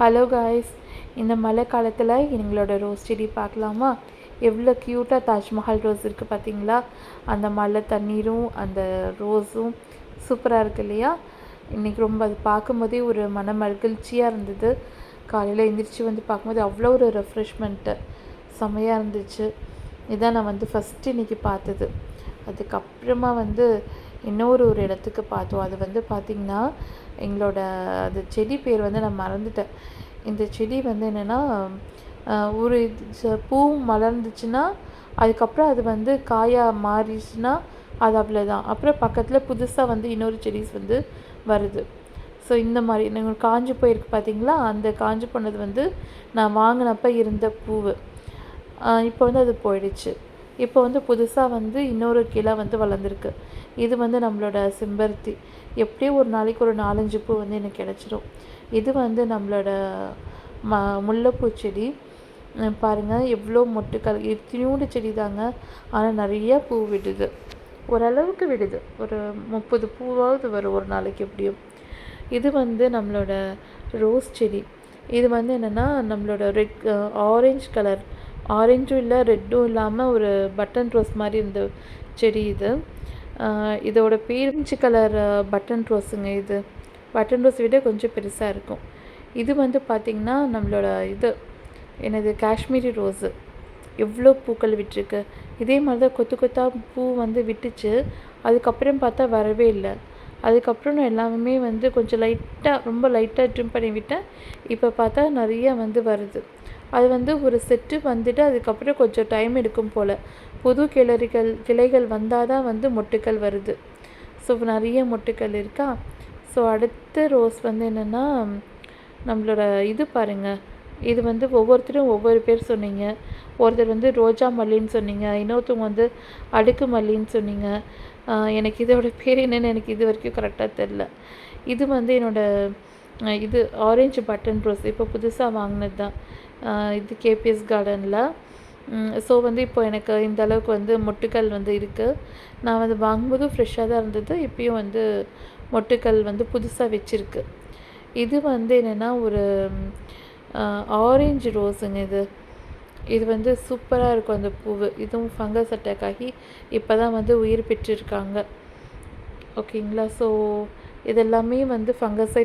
Hello guys இந்த மழை காலத்தில் எங்களோட ரோஸ் செடி பார்க்கலாமா? எவ்வளோ க்யூட்டாக தாஜ்மஹால் ரோஸ் இருக்குது பார்த்தீங்களா அந்த மழை தண்ணீரும் அந்த ரோஸும் சூப்பராக இருக்கு இல்லையா? இன்றைக்கி ரொம்ப அது பார்க்கும்போதே ஒரு மன மகிழ்ச்சியாக இருந்தது. காலையில் எந்திரிச்சு வந்து பார்க்கும்போது அவ்வளோ ஒரு ரெஃப்ரெஷ்மெண்ட்டு செம்மையாக இருந்துச்சு. இதான் நான் வந்து ஃபஸ்ட்டு இன்றைக்கி பார்த்தது. அதுக்கப்புறமா வந்து இன்னொரு ஒரு இடத்துக்கு பார்த்தோம். அது வந்து பார்த்திங்கன்னா எங்களோட அது செடி பேர் வந்து நான் மறந்துட்டேன். இந்த செடி வந்து என்னென்னா ஒரு பூ மலர்ந்துச்சுன்னா அதுக்கப்புறம் அது வந்து காயாக மாறிச்சுன்னா அது அவ்வளோதான் அப்புறம் பக்கத்தில் புதுசாக வந்து இன்னொரு செடிஸ் வந்து வருது. ஸோ இந்த மாதிரி நீங்கள் காஞ்சி போயிருக்கு பார்த்தீங்களா? அந்த காஞ்சி போனது வந்து நான் வாங்கினப்ப இருந்த பூவு. இப்போ வந்து அது போயிடுச்சு. இப்போ வந்து புதுசாக வந்து இன்னொரு கிளை வந்து வளர்ந்துருக்கு. இது வந்து நம்மளோட செம்பருத்தி. எப்படியும் ஒரு நாளைக்கு ஒரு நாலஞ்சு பூ வந்து எனக்கு கிடச்சிரும். இது வந்து நம்மளோட ம முல்லைப்பூ செடி. பாருங்கள் எவ்வளோ மொட்டுக்கள். இத்தினூண்டு செடி தாங்க. ஆனால் நிறையா பூ விடுது. ஓரளவுக்கு விடுது. ஒரு முப்பது பூவாவது வரும் ஒரு நாளைக்கு எப்படியும். இது வந்து நம்மளோட ரோஸ் செடி. இது வந்து என்னென்னா நம்மளோட ரெட் ஆரஞ்ச் கலர் ஆரஞ்சும் இல்லை ரெட்டும் இல்லாமல் ஒரு பட்டன் ரோஸ் மாதிரி இருந்த செடி இது. இதோட பேரஞ்சு கலர் பட்டன் ரோஸுங்க இது. பட்டன் ரோஸ் விட கொஞ்சம் பெருசாக இருக்கும். இது வந்து பார்த்திங்கன்னா நம்மளோட இது. என்னது? காஷ்மீரி ரோஸு எவ்வளோ பூக்கள் விட்டுருக்கு. இதே மாதிரி தான் கொத்து கொத்தாக பூ வந்து விட்டுச்சு. அதுக்கப்புறம் பார்த்தா வரவே இல்லை. அதுக்கப்புறம் நான் எல்லாமே வந்து கொஞ்சம் லைட்டாக ரொம்ப லைட்டாக ட்ரிம் பண்ணி விட்டேன். இப்போ பார்த்தா நிறைய வந்து வருது. அது வந்து ஒரு செட்டு வந்துட்டு அதுக்கப்புறம் கொஞ்சம் டைம் எடுக்கும் போல். புது கிளறிகள் கிளைகள் வந்தால் தான் வந்து மொட்டுக்கள் வருது. ஸோ நிறைய மொட்டுக்கள் இருக்கா? ஸோ அடுத்த ரோஸ் வந்து என்னென்னா நம்மளோட இது பாருங்கள் இது வந்து ஒவ்வொருத்தரும் ஒவ்வொரு பேர் சொன்னீங்க. ஒருத்தர் வந்து ரோஜா மல்லின்னு சொன்னீங்க. இன்னொருத்தவங்க வந்து அடுக்கு மல்லின்னு சொன்னீங்க. எனக்கு இதோட பேர் என்னென்னு எனக்கு இது வரைக்கும் கரெக்டாக தெரில இது வந்து என்னோடய இது ஆரஞ்சு பட்டன் ரோஸ் இப்போ புதுசாக வாங்கினது தான். இது கேபிஎஸ் கார்டனில். ஸோ வந்து இப்போ எனக்கு இந்த அளவுக்கு வந்து மொட்டுக்கள் வந்து இருக்குது நான் வந்து வாங்கும்போது ஃப்ரெஷ்ஷாக தான் இருந்தது. இப்போயும் வந்து மொட்டுக்கள் வந்து புதுசாக வச்சுருக்கு. இது வந்து என்னென்னா ஒரு ஆரஞ்சு ரோஸுங்க இது. இது வந்து சூப்பராக இருக்கும் அந்த பூவு. இதுவும் ஃபங்கஸ் அட்டாக் ஆகி இப்போ தான் வந்து உயிர் பெற்றிருக்காங்க. ஓகேங்களா ஸோ இதெல்லாமே வந்து ஃபங்கஸை